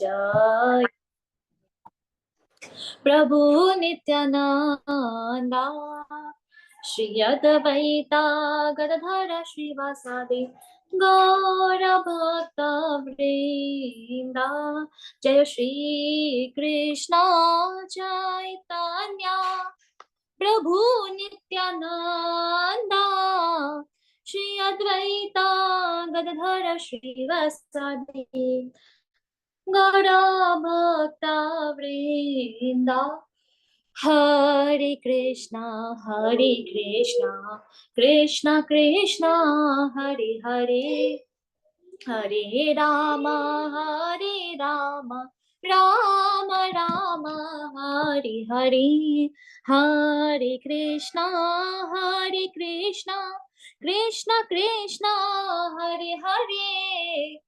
जय। प्रभु नित्यानंदा श्री अद्वैता गदधर श्रीवासादि गौर भक्त वृंदा जय श्री कृष्ण चैतन्य। प्रभु नित्यानंदा श्री अद्वैता गदधर श्रीवासादि गौर भक्त वृंदा हरे कृष्णा हरे कृष्णा, कृष्ण कृष्ण, हरे हरे। हरे राम हरे राम राम राम, हरे हरे। हरे कृष्णा हरे कृष्णा, कृष्ण कृष्ण, हरे हरे।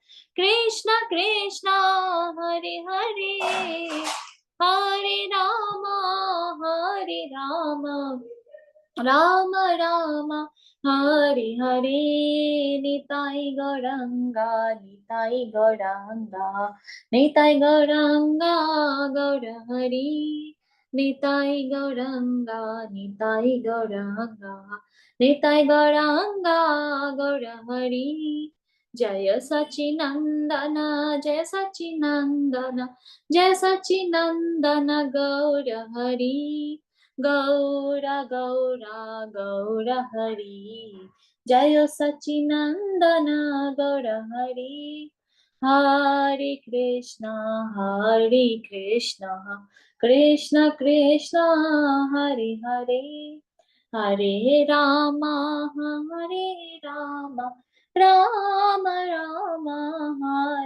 कृष्ण कृष्ण, हरे हरे। हरे राम हरे राम। राम राम, हरे हरे। निताय गौरंगा निताय गौरंगा। निताय गौरंगा, गौर हरि। निताय गौरंगा निताय गौरंगा। निताय गौरंगा, गौर हरि। जय सचिनंदन जय सचिनंदन जय सचिनंदन गौर हरि, गौर गौर गौर हरि। जय सचिनंदन गौर हरि, हरे कृष्ण हरे कृष्ण कृष्ण कृष्ण, हरे हरे। हरे राम हरे राम राम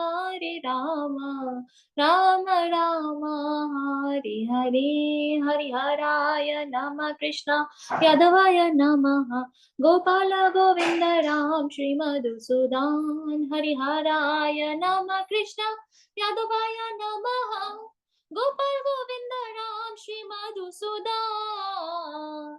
हरे राम राम राम, हरे हरे, हरिहराय नमः कृष्ण, यादवाय नमः, गोपाल गोविन्द राम श्री मधुसूदन हरिहराय नमः कृष्ण, यादवाय नमः, गोपाल गोविन्द राम श्री मधुसूदन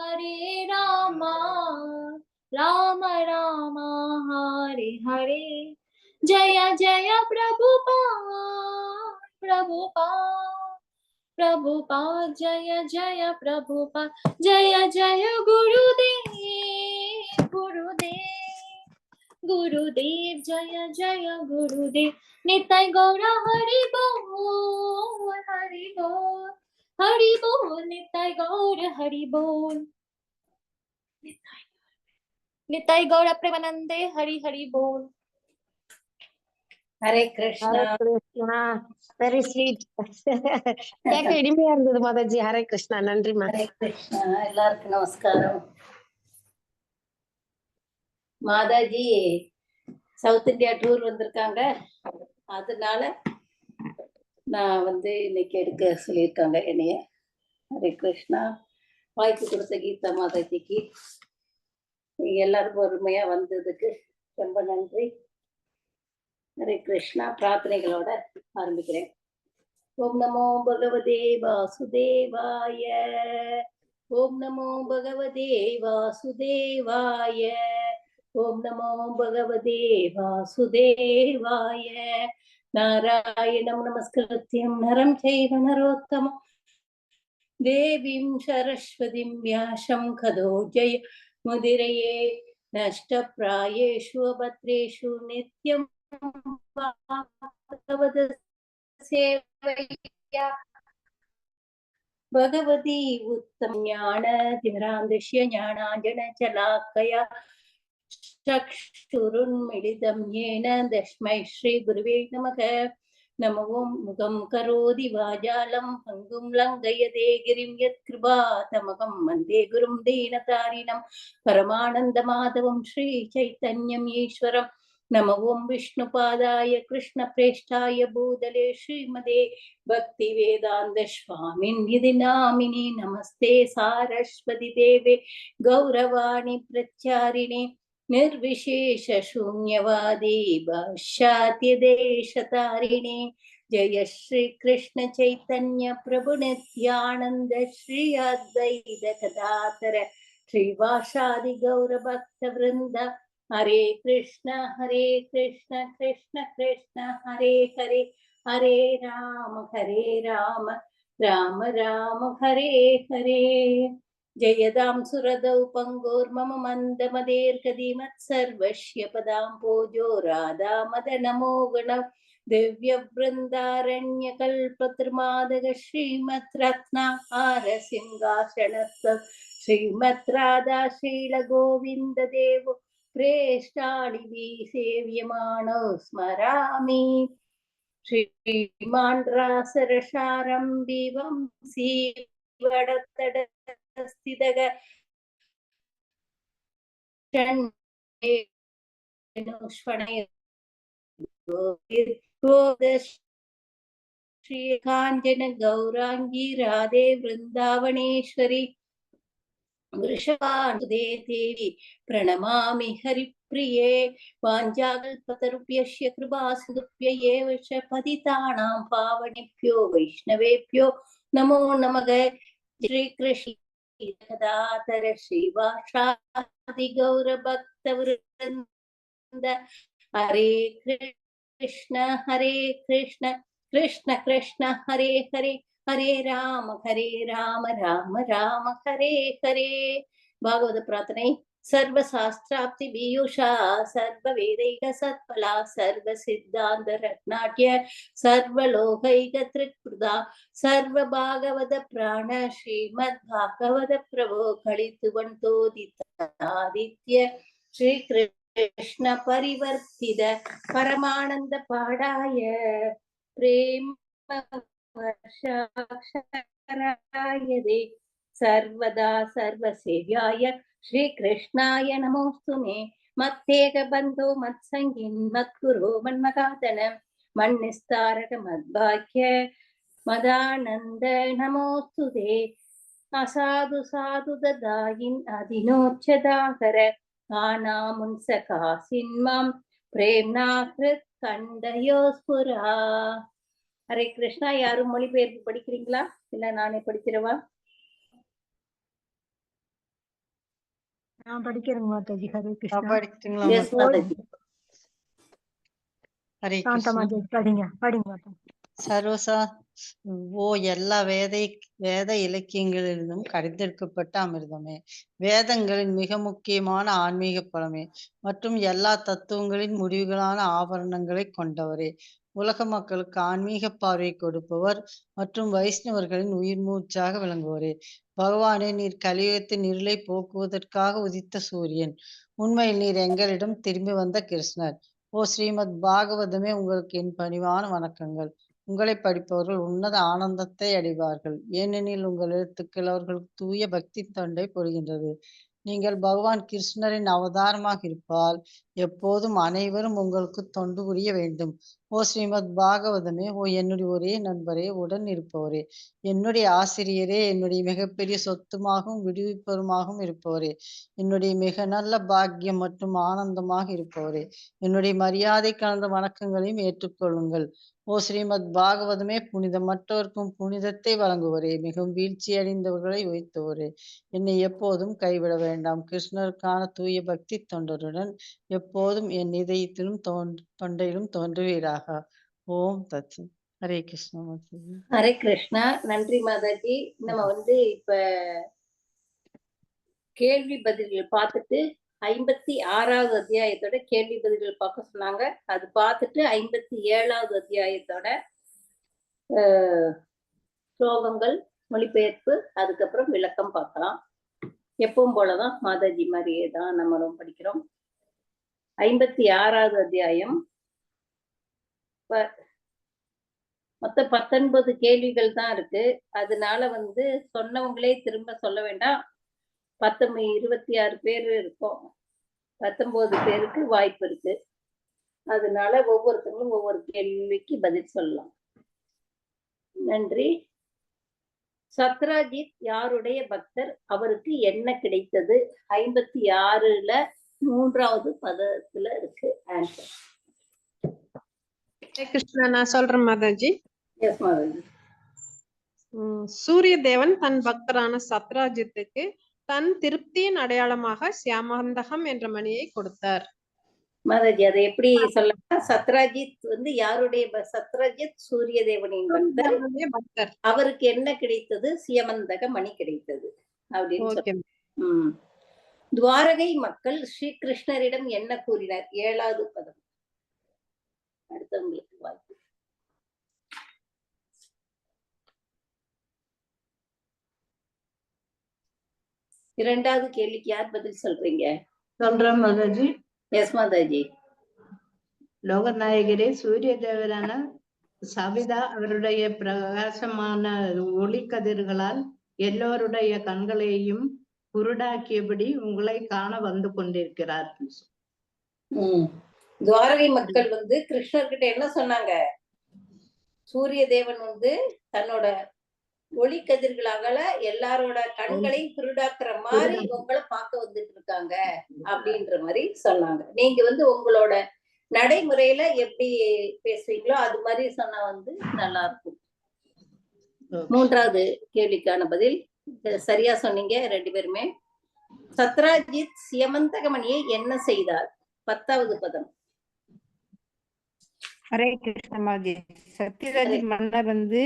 हरे राम राम राम, हरे हरे। जय जय प्रभुपाद प्रभुपाद प्रभुपाद जय जय प्रभुपाद जय जय गुरुदेव गुरुदेव। गुरुदेव, जय जय गुरुदेव। निताय गौर, हरि बोल हरि बोल। ஹரி போல் நித்தாய் கௌர ஹரி போல் நித்தாய் கௌர பிரேமனந்தே ஹரி ஹரி போல் ஹரே கிருஷ்ணா கிருஷ்ணா வெரி ஸ்வீட் கேட்க இனிமையா இருந்தது மாதாஜி ஹரே கிருஷ்ணா நன்றி ஹரே கிருஷ்ணா எல்லாருக்கும் நமஸ்காரம் மாதாஜி சவுத் இந்தியா டூர் வந்திருக்காங்க அதனால நான் வந்து இன்னைக்கு எடுக்க சொல்லியிருக்காங்க என்னைய. ஹரே கிருஷ்ணா. வாய்ப்பு கொடுத்த கீதா மாதாஜிக்கு நீங்க எல்லாரும் பொறுமையா வந்ததுக்கு ரொம்ப நன்றி. ஹரே கிருஷ்ணா. பிரார்த்தனைகளோட ஆரம்பிக்கிறேன். ஓம் நமோ பகவதே வாசுதேவாய. ஓம் நமோ பகவதே வாசுதேவாய. ஓம் நமோ பகவதே வாசுதேவாய. नारायणं नमस्कृत्यं नरं चैव नरोत्तमं देवीं सरस्वतीं व्यासं खदो जय मुदिरये नष्टप्रायेषु अभद्रेषु नित्यं भगवती उत्तम ज्ञान तिमिरान्दृश्य ज्ञानाञ्जनचलाकया चक्षुरुन्मिलितं येन तस्मै श्रीगुरुवे नमः नमो मुखं करोति वाजालं भङ्गुं लङ्घयते गिरिं यत्कृपातमकं वन्दे गुरुं दीनतारिणं परमानन्दमाधवं श्रीचैतन्यम् ईश्वरं नमो ॐ विष्णुपादाय कृष्णप्रेष्ठाय भूतले श्रीमदे भक्तिवेदान्तस्वामिन्निधि नामिनि नमस्ते सारस्वति देवे गौरवाणि प्रचारिणे निर्विशेषशून्यवादी भाष्यात्यदेशतारिणे जय श्रीकृष्ण चैतन्य प्रभु नित्यानन्द श्री अद्वैत कदातर श्रीवासादि गौरभक्तवृन्द हरे कृष्ण हरे कृष्ण कृष्ण कृष्ण, हरे हरे हरे राम हरे राम राम राम, हरे हरे। जयदां सुरदौ पङ्गोर्मम मन्दमदेर्कदिमत्सर्वस्य पदां पोजो राधा मदनमो गण दिव्यवृन्दारण्यकल्पतृमादग श्रीमत् रत्नाहार सिंहासनस्थ श्रीमत् राधा शीलगोविन्ददेवो प्रेष्ठालिभिः सेव्यमाणौ स्मरामि श्रीमान् रासरसारम्बिवं सीवडतडस्थितग श्रीकाञ्चन गौराङ्गी राधे वृन्दावनेश्वरी वृषभानुदे देवी प्रणमामि हरिप्रिये वाञ्छाकल्पतरुभ्यश्च कृपासितुभ्य एव च पतितानां पावनेभ्यो वैष्णवेभ्यो नमो नमः ಜಗದಾತರ ಶ್ರೀವಾಷಾದಿ ಗೌರ ಭಕ್ತ ವೃಂದ ಹರೇ ಕೃಷ್ಣ ಹರೇ ಕೃಷ್ಣ ಕೃಷ್ಣ ಕೃಷ್ಣ ಹರೇ ಹರೇ ಹರೇ ರಾಮ ಹರೇ ರಾಮ ರಾಮ ರಾಮ ಹರೇ ಹರೇ ಭಾಗವತ ಪ್ರಾರ್ಥನೆ சர்வசாஸ்திராப்தி பீயூஷா சர்வ வேதைக சத்பலா சர்வ சித்தாந்த ரத்னாட்ய சர்வலோகைக திருக்பிருதா சர்வ பாகவத பிராண ஸ்ரீமத் பாகவத பிரபோ கலித்துவன் தோதித்தாதித்ய ஸ்ரீ கிருஷ்ண பரிவர்த்தித பரமானந்த பாடாய பிரேம வருஷாட்சராயதே சர்வதா சர்வசேவியாய श्रीकृष्णाय नमोऽस्तु मे मत्तेकबन्धो मत्सङ्गिन् मत्कुरो मन्मकातन मन्निस्तारक मद्भाग्य मदानन्द नमोऽस्तु ते असाधु साधु ददायिन् अधिनोच्चदाकर कानामुंसकासिन्मां प्रेम्णा कृत् कण्डयो स्फुरा ஹரே கிருஷ்ணா யாரும் மொழிபெயர்ப்பு படிக்கிறீங்களா இல்ல நானே படிக்கிறவா நான் படிக்கிறேங்க மாதாஜி ஹரே கிருஷ்ணா. ஹரே மாதாஜி படிங்க படிங்க. மாதா சர்வசா ஓ எல்லா வேத வேத இலக்கியங்களிலும் கடைந்தெடுக்கப்பட்ட அமிர்தமே. வேதங்களின் மிக முக்கியமான ஆன்மீக பழமே மற்றும் எல்லா தத்துவங்களின் முடிவுகளான ஆபரணங்களை கொண்டவரே. உலக மக்களுக்கு ஆன்மீக பார்வை கொடுப்பவர் மற்றும் வைஷ்ணவர்களின் உயிர் மூச்சாக விளங்குவரே பகவானே நீர் கலியுகத்தின் இருளை போக்குவதற்காக உதித்த சூரியன். உண்மையில் நீர் எங்களிடம் திரும்பி வந்த கிருஷ்ணர். ஓ ஸ்ரீமத் பாகவதமே உங்களுக்கு என் பணிவான வணக்கங்கள். உங்களை படிப்பவர்கள் உன்னத ஆனந்தத்தை அடைவார்கள். ஏனெனில் உங்கள் எழுத்துக்கள் அவர்களுக்கு தூய பக்தி தொண்டை பொறுகின்றது நீங்கள் பகவான் கிருஷ்ணரின் அவதாரமாக இருப்பால் எப்போதும் அனைவரும் உங்களுக்கு தொண்டு புரிய வேண்டும். ஓ ஸ்ரீமத் பாகவதமே ஓ என்னுடைய ஒரே நண்பரே உடன் இருப்பவரே. என்னுடைய ஆசிரியரே என்னுடைய மிகப்பெரிய சொத்துமாகவும் விடுவிப்பருமாகவும் இருப்பவரே. என்னுடைய மிக நல்ல பாக்கியம் மற்றும் ஆனந்தமாக இருப்பவரே. என்னுடைய மரியாதை கலந்த வணக்கங்களையும் ஏற்றுக்கொள்ளுங்கள். ஓ ஸ்ரீமத் பாகவதமே புனிதமற்றோர்க்கும் புனிதத்தை வழங்குவரே. மிகவும் வீழ்ச்சி அடைந்தவர்களை உயர்த்துவரே. என்னை எப்போதும் கைவிட வேண்டாம். கிருஷ்ணருக்கான தூய பக்தி தொண்டருடன் எப்போதும் என் இதயத்திலும் தோன் தொண்டையிலும் தோன்றுவீராக. ஓம் தத்து. ஹரே கிருஷ்ணா மாதாஜி. ஹரே கிருஷ்ணா. நன்றி மாதாஜி. நம்ம வந்து இப்ப கேள்வி பதில்கள் பார்த்துட்டு ஐம்பத்தி ஆறாவது அத்தியாயத்தோட கேள்வி பதில்கள் பார்க்க சொன்னாங்க. அது பார்த்துட்டு ஐம்பத்தி ஏழாவது அத்தியாயத்தோட ஸ்லோகங்கள் மொழிபெயர்ப்பு அதுக்கப்புறம் விளக்கம் பார்க்கலாம். எப்பவும் போலதான் மாதாஜி மாதிரியே தான் நம்மளும் படிக்கிறோம். ஐம்பத்தி ஆறாவது அத்தியாயம். இப்ப மொத்தம் பத்தொன்பது கேள்விகள் தான் இருக்கு. அதனால வந்து சொன்னவங்களே திரும்ப சொல்ல வேண்டாம். பத்தொன்பது இருபத்தி ஆறு பேர் இருக்கோம். பத்தொன்பது பேருக்கு வாய்ப்பு இருக்கு. அதனால ஒவ்வொருத்தங்களும் ஒவ்வொரு கேள்விக்கு பதில் சொல்லலாம். நன்றி. சத்ராஜித் யாருடைய பக்தர்? அவருக்கு என்ன கிடைத்தது? ஐம்பத்தி ஆறுல மூன்றாவது பதத்துல இருக்கு ஆன்சர் கிருஷ்ணா நான் சொல்றேன் மாதாஜி. சூரிய தேவன் தன் பக்தரான சத்ராஜித்துக்கு தன் திருப்தியின் அடையாளமாக சியாமந்தகம் என்ற மணியை கொடுத்தார். மாதாஜி அதை எப்படி சொல்லலாம் சத்ராஜித் வந்து யாருடைய சத்ராஜித் சூரிய தேவனின் பக்தர்? அவருக்கு என்ன கிடைத்தது? சியமந்தக மணி கிடைத்தது. அப்படின்னு துவாரகை மக்கள் ஸ்ரீ கிருஷ்ணரிடம் என்ன கூறினர்? ஏழாவது பதம். அடுத்தவங்களுக்கு வாய்ப்பு. இரண்டாவது கேள்விக்கு யார் பதில் சொல்றீங்க? சொல்றேன் மாதாஜி. எஸ் மாதாஜி. லோகநாயகரே சூரிய தேவரான சபிதா அவருடைய பிரகாசமான ஒளி கதிர்களால் எல்லோருடைய கண்களையும் குருடாக்கியபடி உங்களை காண வந்து கொண்டிருக்கிறார். துவாரகை மக்கள் வந்து கிருஷ்ணர்கிட்ட என்ன சொன்னாங்க? சூரிய தேவன் வந்து தன்னோட ஒளி கதிர்களால எல்லாரோட கண்களையும் குருடாக்குற மாதிரி உங்களை பார்க்க வந்துட்டு இருக்காங்க அப்படின்ற மாதிரி சொன்னாங்க. நீங்க வந்து உங்களோட நடைமுறையில எப்படி பேசுவீங்களோ அது மாதிரி சொன்னா வந்து நல்லா இருக்கும். மூன்றாவது கேள்விக்கான பதில் சரியா சொன்னீங்க ரெண்டு பேருமே. சத்ராஜித் சியமந்தகமணியை என்ன செய்தார்? பத்தாவது பதம். ஹரே கிருஷ்ணமாஜி சத்யராஜ் மன்னர் வந்து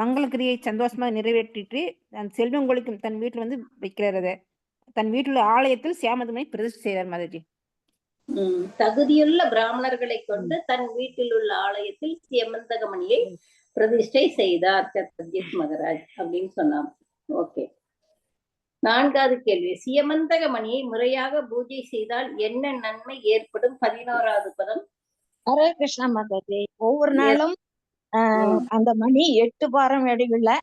மங்கள கிரியை சந்தோஷமா நிறைவேற்றிட்டு தன் செல்வங்களுக்கும் தன் வீட்டுல வந்து வைக்கிறார் அதை. தன் வீட்டுல ஆலயத்தில் சியாமதமை பிரதிஷ்டை செய்தார் மாதாஜி. தகுதியுள்ள பிராமணர்களை கொண்டு தன் வீட்டில் உள்ள ஆலயத்தில் சியமந்தகமணியை பிரதிஷ்டை செய்தார் சத்யஜித் மகராஜ் அப்படின்னு சொன்னான் ஓகே. நான்காவது கேள்வி. சியமந்தகமணியை முறையாக பூஜை செய்தால் என்ன நன்மை ஏற்படும்? பதினோராவது பதம். ஹரே கிருஷ்ணா மாதாஜி ஒவ்வொரு. நாளும். அந்த மணி எட்டு பாரம் எடையுள்ள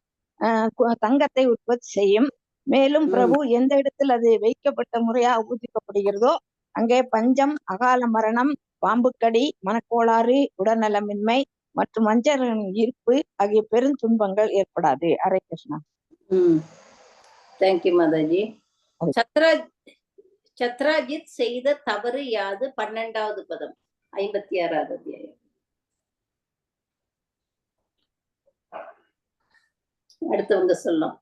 தங்கத்தை உற்பத்தி செய்யும். மேலும். பிரபு எந்த இடத்தில் அது வைக்கப்பட்ட முறையாக பூஜிக்கப்படுகிறதோ அங்கே பஞ்சம் அகால மரணம் பாம்புக்கடி மனக்கோளாறு உடல்நலமின்மை மற்றும் மஞ்சளின் ஈர்ப்பு ஆகிய பெருந்துன்பங்கள் ஏற்படாது. ஹரே கிருஷ்ணா தேங்க்யூ மாதாஜி. அது- சத்ரா சத்ராஜித் செய்த தவறு யாது பன்னெண்டாவது பதம்? ஐம்பத்தி ஆறாவது அத்தியாயம். அடுத்தவங்க சொல்லும்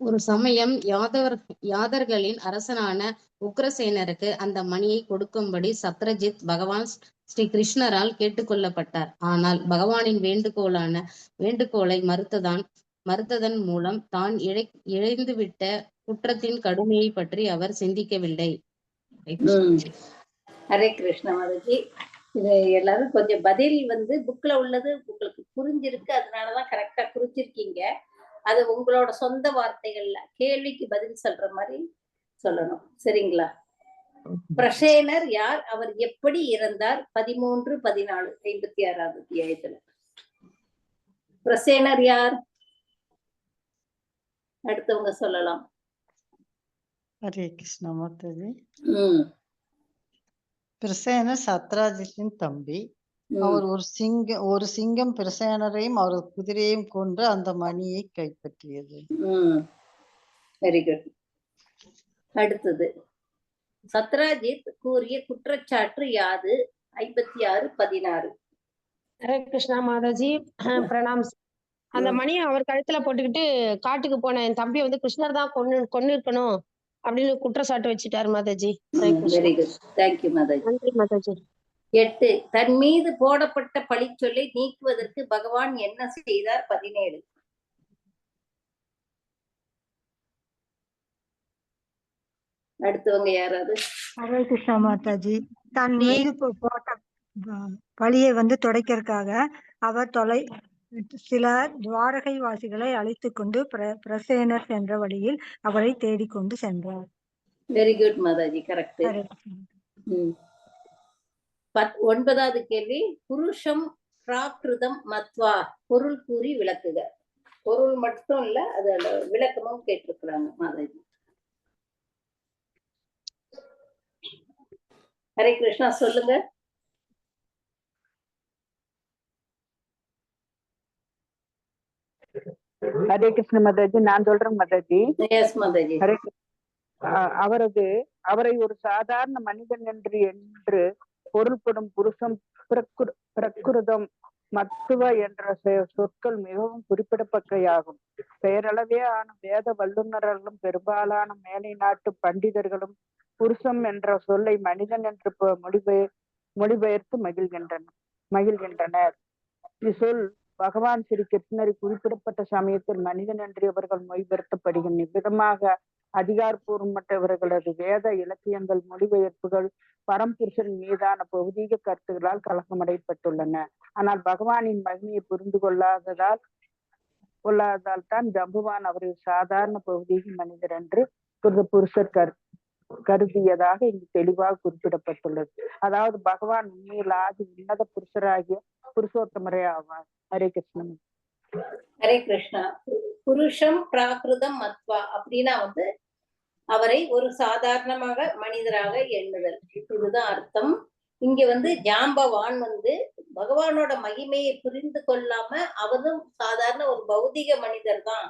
ஒரு சமயம் யாதவர் யாதர்களின் அரசனான உக்ரசேனருக்கு அந்த மணியை கொடுக்கும்படி சத்ரஜித் பகவான் ஸ்ரீ கிருஷ்ணரால் கேட்டுக்கொள்ளப்பட்டார். ஆனால் பகவானின் வேண்டுகோளான வேண்டுகோளை மறுத்ததான் மறுத்ததன் மூலம் தான் இழை இழைந்துவிட்ட குற்றத்தின் கடுமையை பற்றி அவர் சிந்திக்கவில்லை. ஹரே கிருஷ்ண. மாதாஜி இது எல்லாரும் கொஞ்சம் பதில் வந்து புக்ல உள்ளது உங்களுக்கு புரிஞ்சிருக்கு அதனாலதான் கரெக்டா குறிச்சிருக்கீங்க. அது உங்களோட சொந்த வார்த்தைகள்ல கேள்விக்கு பதில் சொல்ற மாதிரி சொல்லணும். சரிங்களா? பிரசேனர் யார்? அவர் எப்படி இறந்தார்? பதிமூன்று பதினாலு ஐம்பத்தி ஆறாவது அத்தியாயத்துல. பிரசேனர் யார்? அடுத்தவங்க சொல்லலாம். ஹரே கிருஷ்ணா மாதாஜி உம் பிரசேனர் சத்ராஜித்தின் தம்பி அவர் ஒரு சிங்கம் ஒரு சிங்கம் பிரசேனரையும் அவரது குதிரையையும் கொன்று அந்த மணியை கைப்பற்றியது. வெரி குட் அடுத்தது. சத்ராஜித் கூறிய குற்றச்சாட்டு யாது? ஐம்பத்தி ஆறு பதினாறு. ஹரே கிருஷ்ணா மாதாஜி பிரணாம் அந்த. மணியை அவர் கழுத்துல போட்டுக்கிட்டு காட்டுக்கு போன என் தம்பியை வந்து கிருஷ்ணர் தான் கொன்னு கொன்னு இருக்கணும் அப்படின்னு குற்றச்சாட்டு வச்சுட்டாரு Mataji. Hare Krishna very good thank you Mataji. நன்றி மாதாஜி. எட்டு தன் மீது போடப்பட்ட பழிச்சொல்லை நீக்குவதற்கு பகவான் என்ன செய்தார்? பதினேழு. அடுத்தவங்க யாராவது? ஹரே கிருஷ்ணா மாதாஜி தன் மீது போட்ட பழியை வந்து துடைக்கிறதுக்காக அவர் தொலை சில துவாரகை வாசிகளை அழைத்துக் கொண்டு பிர பிரசேனர் சென்ற வழியில் அவரை தேடிக்கொண்டு சென்றார். வெரி குட் மாதாஜி கரெக்ட் ஒன்பதாவது கேள்வி. புருஷம் பிராகிருதம் மத்வா. பொருள் கூறி விளக்குக. பொருள் மட்டும் இல்ல அதோட விளக்கமும் கேட்டிருக்கிறாங்க மாதாஜி ஹரே கிருஷ்ணா சொல்லுங்க. ஹரே கிருஷ்ண மாதாஜி நான் சொல்றேன் மாதாஜி ஹரே அவரது அவரை ஒரு சாதாரண மனிதன் என்று என்று பொருள்படும் புருஷம் பிரகுரு- பிரகிருதம் மத்துவ என்ற சொற்கள் மிகவும் குறிப்பிடத்தக்கையாகும் பெயரளவே ஆன வேத வல்லுநர்களும் பெரும்பாலான மேலை நாட்டு பண்டிதர்களும் புருஷம் என்ற சொல்லை மனிதன் என்று மொழிபெயர் மொழிபெயர்த்து மகிழ்கின்றனர் மகிழ்கின்றனர். இச்சொல் பகவான் ஸ்ரீ கிருஷ்ணரை குறிப்பிடப்பட்ட சமயத்தில் மனிதன் என்று இவர்கள் மொழிபெயர்த்தப்படுகின்றன இவ்விதமாக அதிகாரப்பூர்வமற்றவர்களது வேத இலக்கியங்கள் மொழிபெயர்ப்புகள் பரம்புருஷன் மீதான பௌதீக கருத்துகளால் கலகமடைப்பட்டுள்ளன ஆனால் பகவானின் மகிமையை புரிந்து கொள்ளாததால் கொள்ளாததால் தான் ஜம்புவான் அவரை சாதாரண பௌதீக மனிதர் என்று புருஷர் கரு கருதியதாக இங்கு தெளிவாக குறிப்பிடப்பட்டுள்ளது. அதாவது பகவான் உண்மையில் ஆதி உன்னத புருஷராகிய புருஷோத்தமரே ஆவார். ஹரே கிருஷ்ணன். ஹரே கிருஷ்ணா. புருஷம் பிராகிருதம் மத்வா அப்படின்னா வந்து அவரை ஒரு சாதாரணமாக மனிதராக எண்ணுதல். இதுதான் அர்த்தம். இங்க வந்து ஜாம்பவான் வந்து பகவானோட மகிமையை புரிந்து கொள்ளாம அவரும் சாதாரண ஒரு பௌதிக மனிதர் தான்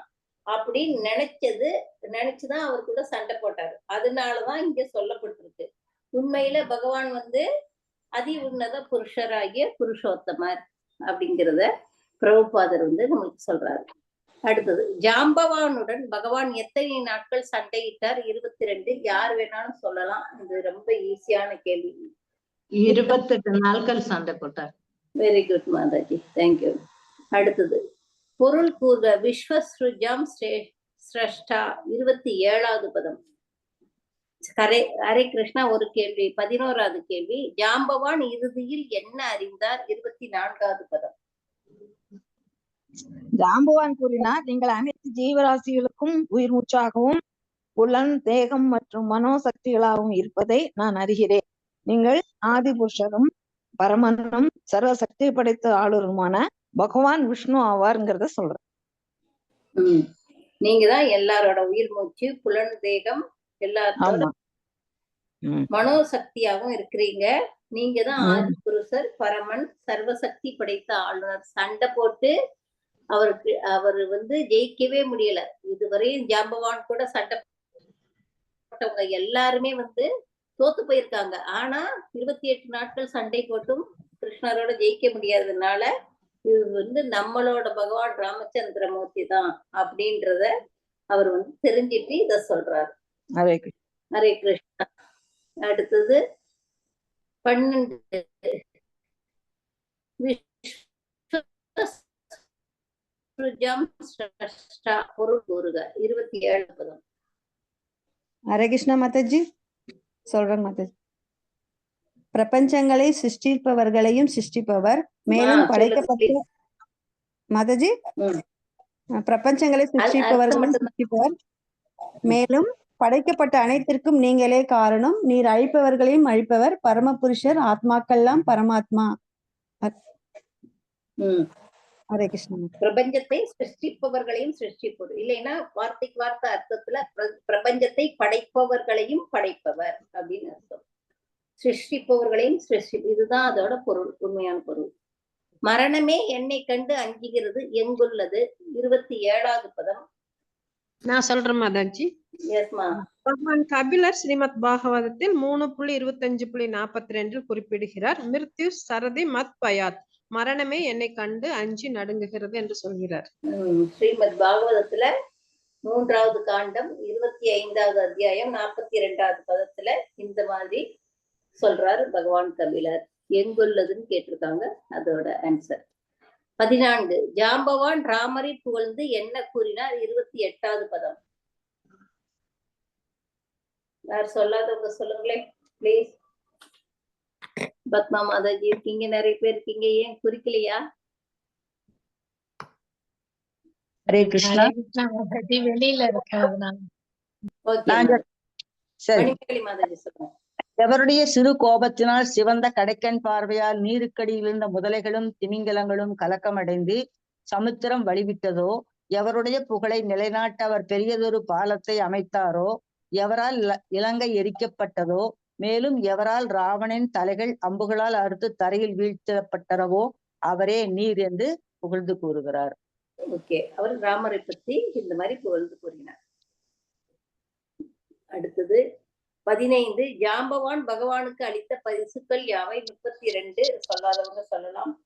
அப்படின்னு நினைச்சது நினைச்சுதான் அவர் கூட சண்டை போட்டாரு. அதனாலதான் இங்க சொல்லப்பட்டிருக்கு. உண்மையில பகவான் வந்து அதி உன்னத புருஷராகிய புருஷோத்தமர் அப்படிங்கிறத பிரபுபாதர் வந்து நமக்கு சொல்றாரு. அடுத்தது ஜாம்பவானுடன் பகவான் எத்தனை நாட்கள் சண்டையிட்டார்? இருபத்தி ரெண்டு யார் வேணாலும் சொல்லலாம். இது ரொம்ப ஈஸியான கேள்வி. இருபத்தெட்டு நாட்கள் சண்டை போட்டார். வெரி குட் மாதாஜி தேங்க்யூ அடுத்தது பொருள் கூறுக விஸ்வஸ்ருஜம் ஸ்ரே- ஸ்ரஷ்டா இருபத்தி ஏழாவது பதம். ஹரே ஹரே கிருஷ்ணா ஒரு கேள்வி. பதினோராவது கேள்வி. ஜாம்பவான் இறுதியில் என்ன அறிந்தார்? இருபத்தி நான்காவது பதம். ஜாம்பவான் கூறினார் நீங்கள் அனைத்து ஜீவராசிகளுக்கும் உயிர் மூச்சாகவும் புலன் தேகம் மற்றும் மனோசக்திகளாகவும் இருப்பதை நான் அறிகிறேன். நீங்கள் ஆதி புருஷரும் பரமனும் சர்வ சக்தி படைத்த ஆளுருமான பகவான் விஷ்ணு ஆவார்ங்கிறத சொல்றேன். உம் நீங்க தான் எல்லாரோட உயிர் மூச்சு புலன் தேகம் எல்லாத்தோட ஆமா. உம் மனோசக்தியாகவும் இருக்கிறீங்க. நீங்க தான். ஆதி புருஷர் பரமன் சர்வசக்தி படைத்த ஆளுநர். சண்டை போட்டு அவருக்கு அவர் வந்து ஜெயிக்கவே முடியல. இதுவரையும் ஜாம்பவான் கூட சண்டை போட்டவங்க எல்லாருமே வந்து தோத்து போயிருக்காங்க. ஆனா இருபத்தி எட்டு நாட்கள் சண்டை போட்டும் கிருஷ்ணரோட ஜெயிக்க முடியாததுனால இது வந்து நம்மளோட பகவான் ராமச்சந்திரமூர்த்தி தான் அப்படின்றத அவர் வந்து தெரிஞ்சிட்டு இத சொல்றாரு. ஹரே கிருஷ்ணா. ஹரே கிருஷ்ணா. அடுத்தது பன்னெண்டு. இருபத்தி ஏழு பதம். ஹரே கிருஷ்ணா மாதாஜி. சொல்றேங்க மாதாஜி. பிரபஞ்சங்களை சிருஷ்டிப்பவர்களையும் சிருஷ்டிப்பவர். மேலும் படைக்கப்பட்ட. மாதாஜி? பிரபஞ்சங்களை சிருஷ்டிப்பவர்களும். சிருஷ்டிப்பவர். மேலும் படைக்கப்பட்ட அனைத்திற்கும் நீங்களே காரணம். நீர் அழிப்பவர்களையும் அழிப்பவர். பரமபுருஷர் ஆத்மாக்கெல்லாம் பரமாத்மா. ஹரே கிருஷ்ணா. பிரபஞ்சத்தை சிருஷ்டிப்பவர்களையும் சிருஷ்டிப்பவர். இல்லைன்னா வார்த்தைக்கு வார்த்தை அர்த்தத்துல பிர- பிரபஞ்சத்தை படைப்பவர்களையும் படைப்பவர் அப்படின்னு அர்த்தம். சிருஷ்டிப்பவர்களையும் சிருஷ்டி இதுதான் அதோட பொருள் உண்மையான பொருள். மரணமே என்னை கண்டு அஞ்சுகிறது எங்குள்ளது? இருபத்தி ஏழாவது பதம். நான் சொல்றேன் மாதாஜி. பகவான் கபிலர் ஸ்ரீமத் பாகவதத்தில் மூணு புள்ளி இருபத்தஞ்சு புள்ளி நாற்பத்தி ரெண்டில் குறிப்பிடுகிறார். மிருத்யு சரதி மத் பயாத். மரணமே என்னை கண்டு அஞ்சி நடுங்குகிறது என்று சொல்கிறார். ஸ்ரீமத் பாகவதத்துல மூன்றாவது காண்டம் இருபத்தி ஐந்தாவது அத்தியாயம் நாற்பத்தி இரண்டாவது பதத்துல இந்த மாதிரி சொல்றாரு பகவான் கபிலர். எங்குள்ளதுன்னு கேட்டிருக்காங்க அதோட ஆன்சர் பதினான்கு ஜாம்பவான் ராமரை புகழ்ந்து என்ன கூறினார்? இருபத்தி எட்டாவது பதம். யார் சொல்லாதவங்க சொல்லுங்களேன் ப்ளீஸ் பத்மா மாதாஜி இருக்கீங்க நிறைய பேர் இருக்கீங்க ஏன் குறிக்கலையா? ஹரே கிருஷ்ணா. வெளியில மாதாஜி சொல்லுங்க. எவருடைய சிறு கோபத்தினால் சிவந்த கடைக்கன் பார்வையால் நீருக்கடியில் இருந்த முதலைகளும் திமிங்கலங்களும் கலக்கமடைந்து சமுத்திரம் வழிவிட்டதோ? எவருடைய புகழை நிலைநாட்ட அவர் பெரியதொரு பாலத்தை அமைத்தாரோ? எவரால் இல- இலங்கை எரிக்கப்பட்டதோ? மேலும் எவரால் ராவணின் தலைகள் அம்புகளால் அறுத்து தரையில் வீழ்த்தப்பட்டனவோ? அவரே நீர் என்று புகழ்ந்து கூறுகிறார். ஓகே. அவர் ராமரை பத்தி இந்த மாதிரி புகழ்ந்து கூறினார். அடுத்தது பதினைந்து ஜாம்பவான் பகவானுக்கு அளித்த பரிசுக்கள் யாவை? முப்பத்தி இரண்டு சொல்லாதவங்க சொல்லலாம்.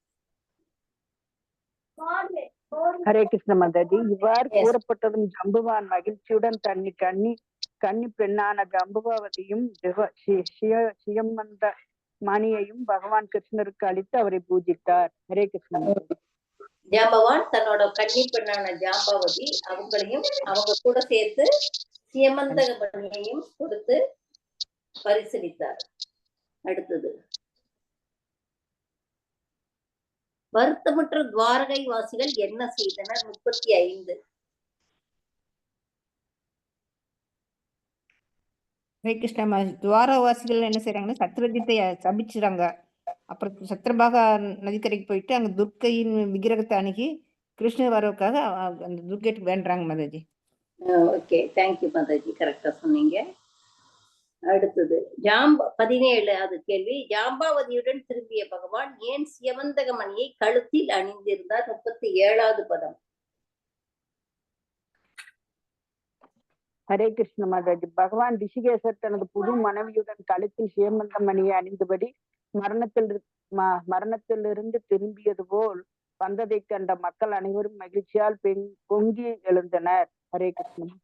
ஹரே கிருஷ்ண மாதாஜி இவ்வாறு. கூறப்பட்டதும் ஜம்புவான் மகிழ்ச்சியுடன் தண்ணி கண்ணி கன்னி பெண்ணான ஜம்புபாவதியும் சிவ- சி- சிய- சியமந்த மணியையும் பகவான் கிருஷ்ணருக்கு அளித்து அவரை பூஜித்தார். ஹரே கிருஷ்ண மாதாஜி ஜாம்பவான் தன்னோட கன்னி பெண்ணான ஜாம்பாவதி அவங்களையும் அவங்க கூட சேர்த்து சியமந்தக மணியையும் கொடுத்து பரிசீலித்தார். அடுத்தது. வருத்தமற்ற துவாரகை வாசிகள் என்ன செய்தனர்? முப்பத்தி ஐந்து. கிருஷ்ணா துவாரவாசிகள் என்ன செய்றாங்கன்னா சத்ரஜித்தை சபிச்சுறாங்க. அப்புறம் சத்ரபாகா நதிக்கரைக்கு போயிட்டு அங்க துர்க்கையின் விக்கிரகத்தை அணுகி கிருஷ்ணர் வரவுக்காக அந்த துர்க்கைட்டு வேண்டுறாங்க மாதாஜி. ஓகே. தேங்க்யூ மாதாஜி. கரெக்டா சொன்னீங்க. அடுத்தது. ஜாம்ப பதினேழு அது கேள்வி. ஜாம்பாவதியுடன் திரும்பிய பகவான் ஏன் சியவந்தக மணியை கழுத்தில் அணிந்திருந்தார்? முப்பத்தி ஏழாவது பதம். ஹரே கிருஷ்ண மாதாஜி பகவான் ரிஷிகேசர் தனது புது மனைவியுடன் கழுத்தில் சேமந்த மணியை அணிந்தபடி மரணத்தில் இரு- மரணத்திலிருந்து திரும்பியது போல் வந்ததை கண்ட மக்கள் அனைவரும் மகிழ்ச்சியால் பெண் பொங்கி எழுந்தனர். ஹரே கிருஷ்ணன்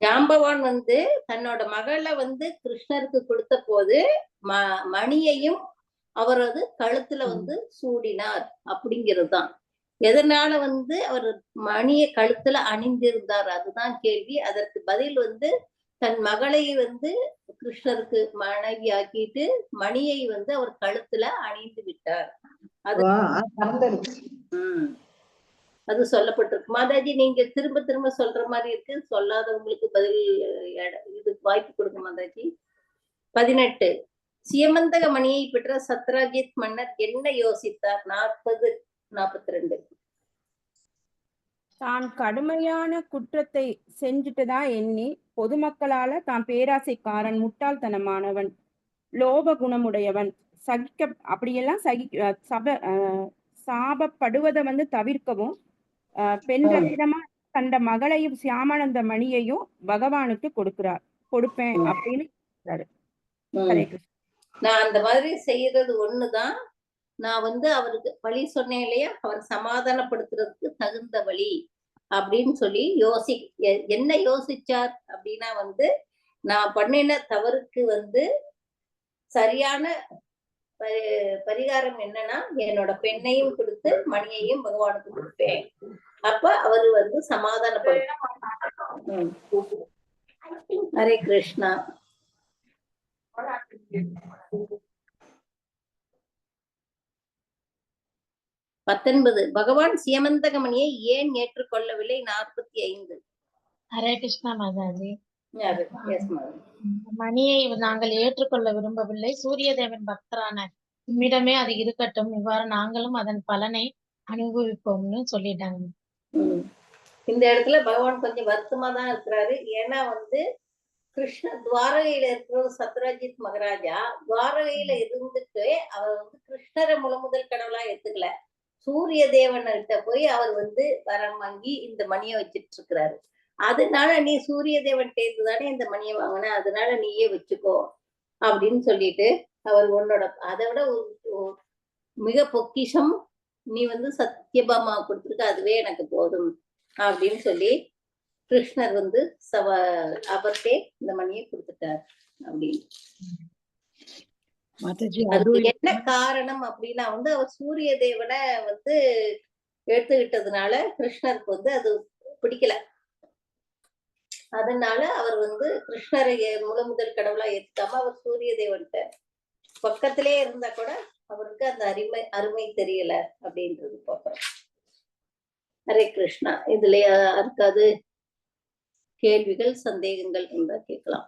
ஜாம்பவான் வந்து தன்னோட மகளை வந்து கிருஷ்ணருக்கு கொடுத்த போது ம மணியையும் அவரது கழுத்துல வந்து சூடினார் அப்படிங்கிறது தான் எதனால வந்து அவர் மணியை கழுத்துல அணிந்திருந்தார்? அதுதான் கேள்வி. அதற்கு பதில் வந்து தன் மகளை வந்து கிருஷ்ணருக்கு மனைவி ஆக்கிட்டு மணியை வந்து அவர் கழுத்துல அணிந்து விட்டார். அது. அது சொல்லப்பட்டிருக்கு மாதாஜி நீங்க திரும்ப திரும்ப சொல்ற மாதிரி இருக்கு. சொல்லாதவங்களுக்கு பதில் எட- இது வாய்ப்பு கொடுங்க மாதாஜி. பதினெட்டு. சியமந்தக மணியை பெற்ற சத்ராஜித் மன்னர் என்ன யோசித்தார்? நாற்பது நாற்பத்தி ரெண்டு தான் கடுமையான குற்றத்தை செஞ்சுட்டதா எண்ணி பொதுமக்களால தான் பேராசைக்காரன் முட்டாள்தனமானவன் லோப குணமுடையவன் சகிக்க அப்படியெல்லாம் சகி சப சாபப்படுவதை வந்து தவிர்க்கவும் பெண். ரத்தினமா கண்ட மகளையும் சியாமானந்த மணியையும் பகவானுக்கு கொடுக்கிறார். கொடுப்பேன். அப்படின்னு நான் அந்த மாதிரி செய்யறது ஒண்ணுதான். நான் வந்து அவருக்கு வழி சொன்னேன் இல்லையா? அவர் சமாதானப்படுத்துறதுக்கு தகுந்த வழி அப்படின்னு சொல்லி யோசி என்ன யோசிச்சார் அப்படின்னா வந்து நான் பண்ணின தவறுக்கு வந்து சரியான பரி- பரிகாரம் என்னன்னா என்னோட பெண்ணையும் கொடுத்து மணியையும் பகவானுக்கு கொடுப்பேன். அப்ப அவரு வந்து சமாதானப்படுத்த ஹரே கிருஷ்ணா. பத்தொன்பது. பகவான் சியமந்தகமணியை ஏன் ஏற்றுக்கொள்ளவில்லை? நாற்பத்தி ஐந்து. ஹரே கிருஷ்ணா மாதாஜி. மணியை நாங்கள் ஏற்றுக்கொள்ள விரும்பவில்லை. சூரியதேவன் பக்தரான நம்மிடமே அது இருக்கட்டும். இவ்வாறு நாங்களும் அதன் பலனை அனுபவிப்போம்னு சொல்லிட்டாங்க. இந்த இடத்துல பகவான் கொஞ்சம் வருத்தமா தான் இருக்கிறாரு. ஏன்னா வந்து கிருஷ்ண துவாரகையில இருக்கிற சத்ரஜித் மகாராஜா துவாரகையில இருந்துட்டு அவர் வந்து கிருஷ்ணரை முழு முதல் கடவுளா எடுத்துக்கல சூரிய தேவன்கிட்ட போய் அவர் வந்து வரம் வாங்கி இந்த மணியை வச்சிட்டு இருக்கிறாரு. அதனால நீ சூரிய தேவன் தேர்ந்து தானே இந்த மணியை வாங்கின? அதனால நீயே வச்சுக்கோ அப்படின்னு சொல்லிட்டு அவர் உன்னோட அதை விட மிக பொக்கிஷம் நீ வந்து சத்யபாமா கொடுத்துருக்க அதுவே எனக்கு போதும் அப்படின்னு சொல்லி கிருஷ்ணர் வந்து சவ அவர்கிட்டே இந்த மணியை கொடுத்துட்டார் அப்படின்னு. அது என்ன காரணம் அப்படின்னா வந்து அவர் சூரிய தேவனை வந்து எடுத்துக்கிட்டதுனால கிருஷ்ணருக்கு வந்து அது பிடிக்கல. அதனால அவர் வந்து கிருஷ்ணரை முழு முதல் கடவுளா ஏத்துக்காம அவர் சூரிய தேவன்கிட்ட பக்கத்திலே இருந்தா கூட அவருக்கு அந்த அருமை அருமை தெரியல அப்படின்றது பார்க்கிறோம். ஹரே கிருஷ்ணா. இதுல யாருக்காவது கேள்விகள் சந்தேகங்கள் இருந்தா கேட்கலாம்.